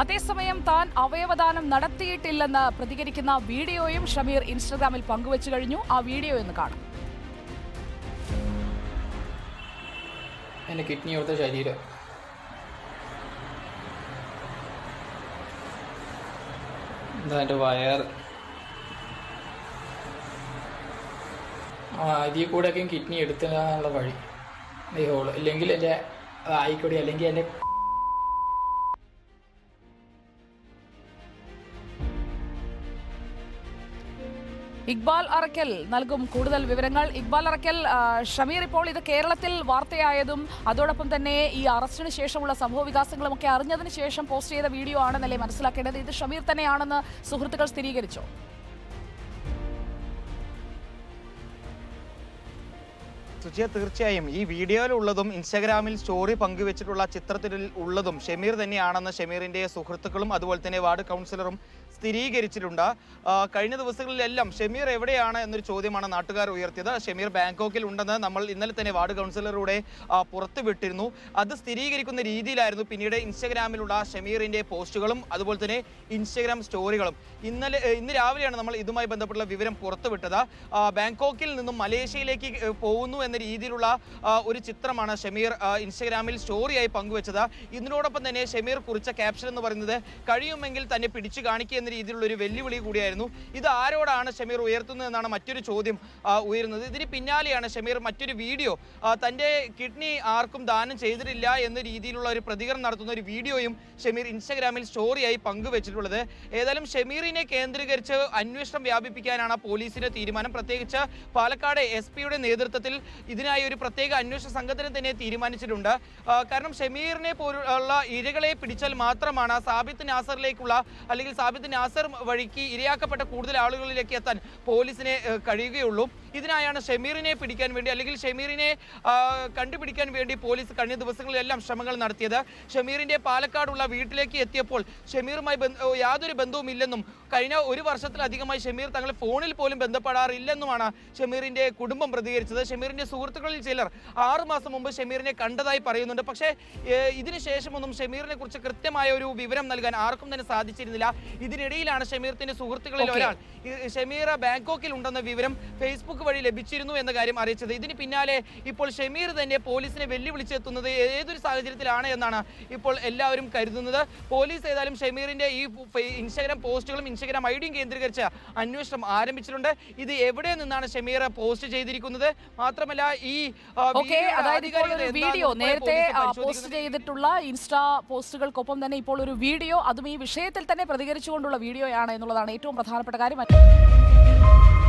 അതേസമയം താൻ അവയവദാനം നടത്തിയിട്ടില്ലെന്ന് പ്രതികരിക്കുന്ന വീഡിയോയും ഷമീർ ഇൻസ്റ്റഗ്രാമിൽ പങ്കുവച്ചു കഴിഞ്ഞു. ആ വീഡിയോ എന്ന് കാണാം. എന്റെ കിഡ്നി ശരീരം. എന്റെ വയർ. ആ ഇതിൽ കിഡ്നി എടുത്തുള്ള വഴി. ഈ ഹോൾ ഇല്ലെങ്കിൽ എന്റെ ആയിക്കോടി അല്ലെങ്കിൽ എന്റെ ഇക്ബാൽ അറക്കൽ നൽകും കൂടുതൽ വിവരങ്ങൾ. ഇക്ബാൽ അറക്കൽ ഷമീർ ഇപ്പോൾ ഇത് കേരളത്തിൽ വാർത്തയായതും അതോടൊപ്പം തന്നെ ഈ അറസ്റ്റിന് ശേഷമുള്ള സംഭവ വികാസങ്ങളും ഒക്കെ അറിഞ്ഞതിന് ശേഷം പോസ്റ്റ് ചെയ്ത വീഡിയോ ആണെന്നല്ലേ മനസ്സിലാക്കേണ്ടത്. ഇത് ഷമീർ തന്നെയാണെന്ന് സുഹൃത്തുക്കൾ സ്ഥിരീകരിച്ചോ. സുജിയ തീർച്ചയായും ഈ വീഡിയോയിലുള്ളതും ഇൻസ്റ്റാഗ്രാമിൽ സ്റ്റോറി പങ്കുവെച്ചിട്ടുള്ള ചിത്രത്തിൽ ഉള്ളതും ഷമീർ തന്നെയാണെന്ന് ഷമീറിന്റെ സുഹൃത്തുക്കളും അതുപോലെ തന്നെ വാർഡ് കൗൺസിലറും സ്ഥിരീകരിച്ചിട്ടുണ്ട്. കഴിഞ്ഞ ദിവസങ്ങളിലെല്ലാം ഷമീർ എവിടെയാണ് എന്നൊരു ചോദ്യമാണ് നാട്ടുകാർ ഉയർത്തിയത്. ഷമീർ ബാങ്കോക്കിൽ ഉണ്ടെന്ന് നമ്മൾ ഇന്നലെ തന്നെ വാർഡ് കൗൺസിലറുടെ പുറത്തുവിട്ടിരുന്നു അത് സ്ഥിരീകരിക്കുന്ന രീതിയിലായിരുന്നു പിന്നീട് ഇൻസ്റ്റാഗ്രാമിലുള്ള ഷമീറിന്റെ പോസ്റ്റുകളും അതുപോലെ തന്നെ ഇൻസ്റ്റാഗ്രാം സ്റ്റോറികളും. ഇന്നലെ ഇന്ന് രാവിലെയാണ് നമ്മൾ ഇതുമായി ബന്ധപ്പെട്ടുള്ള വിവരം പുറത്തുവിട്ടത്. ബാങ്കോക്കിൽ നിന്നും മലേഷ്യയിലേക്ക് പോകുന്നു രീതിയിലുള്ള ഒരു ചിത്രമാണ് ഷമീർ ഇൻസ്റ്റഗ്രാമിൽ സ്റ്റോറിയായി പങ്കുവച്ചത്. ഇതിനോടൊപ്പം തന്നെ ഷമീർ കുറിച്ച ക്യാപ്ഷൻ എന്ന് പറയുന്നത് കഴിയുമെങ്കിൽ തന്നെ പിടിച്ചു കാണിക്കുക എന്ന രീതിയിലുള്ള ഒരു വെല്ലുവിളി കൂടിയായിരുന്നു. ഇത് ആരോടാണ് ഷമീർ ഉയർത്തുന്നത് എന്നാണ് മറ്റൊരു ചോദ്യം ഉയരുന്നത്. ഇതിന് പിന്നാലെയാണ് ഷമീർ മറ്റൊരു വീഡിയോ തന്റെ കിഡ്നി ആർക്കും ദാനം ചെയ്തിട്ടില്ല എന്ന രീതിയിലുള്ള ഒരു പ്രതികരണം നടത്തുന്ന ഒരു വീഡിയോയും ഷമീർ ഇൻസ്റ്റഗ്രാമിൽ സ്റ്റോറിയായി പങ്കുവച്ചിട്ടുള്ളത്. ഏതായാലും ഷമീറിനെ കേന്ദ്രീകരിച്ച് അന്വേഷണം വ്യാപിപ്പിക്കാനാണ് പോലീസിന്റെ തീരുമാനം. പ്രത്യേകിച്ച് പാലക്കാട് എസ് പിയുടെ നേതൃത്വത്തിൽ ഇതിനായി ഒരു പ്രത്യേക അന്വേഷണ സംഘത്തിന് തന്നെ തീരുമാനിച്ചിട്ടുണ്ട്. കാരണം ഷമീറിനെ പോലുള്ള ഇരകളെ പിടിച്ചാൽ മാത്രമാണ് സാബിത്ത് നാസറിലേക്കുള്ള അല്ലെങ്കിൽ സാബിത്ത് നാസർ വഴിക്ക് ഇരയാക്കപ്പെട്ട കൂടുതൽ ആളുകളിലേക്ക് എത്താൻ പോലീസിനെ കഴിയുകയുള്ളൂ. ഇതിനായാണ് ഷമീറിനെ പിടിക്കാൻ വേണ്ടി അല്ലെങ്കിൽ ഷമീറിനെ കണ്ടുപിടിക്കാൻ വേണ്ടി പോലീസ് കഴിഞ്ഞ ദിവസങ്ങളിലെല്ലാം ശ്രമങ്ങൾ നടത്തിയത്. ഷമീറിന്റെ പാലക്കാടുള്ള വീട്ടിലേക്ക് എത്തിയപ്പോൾ ഷമീറുമായി യാതൊരു ബന്ധവുമില്ലെന്നും കഴിഞ്ഞ ഒരു വർഷത്തിലധികമായി ഷമീർ തങ്ങളെ ഫോണിൽ പോലും ബന്ധപ്പെടാറില്ലെന്നുമാണ് ഷമീറിന്റെ കുടുംബം പ്രതികരിച്ചത്. ഷമീറിന്റെ സുഹൃത്തുക്കളിൽ ചിലർ ആറു മാസം മുമ്പ് ഷമീറിനെ കണ്ടതായി പറയുന്നുണ്ട്. പക്ഷേ ഇതിനുശേഷമൊന്നും ശേഷമൊന്നും ഷമീറിനെ കുറിച്ച് കൃത്യമായ ഒരു വിവരം നൽകാൻ ആർക്കും തന്നെ സാധിച്ചിരുന്നില്ല. ഇതിനിടയിലാണ് ഷമീർത്തിന്റെ സുഹൃത്തുക്കളിൽ ഒരാൾ ഷമീറ ഷമീർ ബാങ്കോക്കിൽ ഉണ്ടെന്ന വിവരം ഫേസ്ബുക്ക് വഴി ലഭിച്ചിരുന്നു എന്ന കാര്യം അറിയിച്ചത്. ഇതിന് പിന്നാലെ ഇപ്പോൾ ഷമീർ തന്നെ പോലീസിനെ വെല്ലുവിളിച്ചെത്തുന്നത് ഏതൊരു സാഹചര്യത്തിലാണ് എന്നാണ് ഇപ്പോൾ എല്ലാവരും കരുതുന്നത്. പോലീസ് ഏതായാലും ഷമീറിന്റെ ഈ ഇൻസ്റ്റാഗ്രാം പോസ്റ്റുകളും ഇൻസ്റ്റാഗ്രാം ഐഡിയും കേന്ദ്രീകരിച്ച് അന്വേഷണം ആരംഭിച്ചിട്ടുണ്ട്. ഇത് എവിടെ നിന്നാണ് ഷമീർ പോസ്റ്റ് ചെയ്തിരിക്കുന്നത്? മാത്രമല്ല ഈ ആ, ഓക്കെ അതായത് ഇപ്പോൾ ഒരു വീഡിയോ നേരത്തെ. പോസ്റ്റ് ചെയ്തിട്ടുള്ള ഇൻസ്റ്റാ പോസ്റ്റുകൾക്കൊപ്പം തന്നെ ഇപ്പോൾ ഒരു വീഡിയോ അതും ഈ വിഷയത്തിൽ തന്നെ പ്രതികരിച്ചുകൊണ്ടുള്ള വീഡിയോയാണ് എന്നുള്ളതാണ് ഏറ്റവും പ്രധാനപ്പെട്ട കാര്യം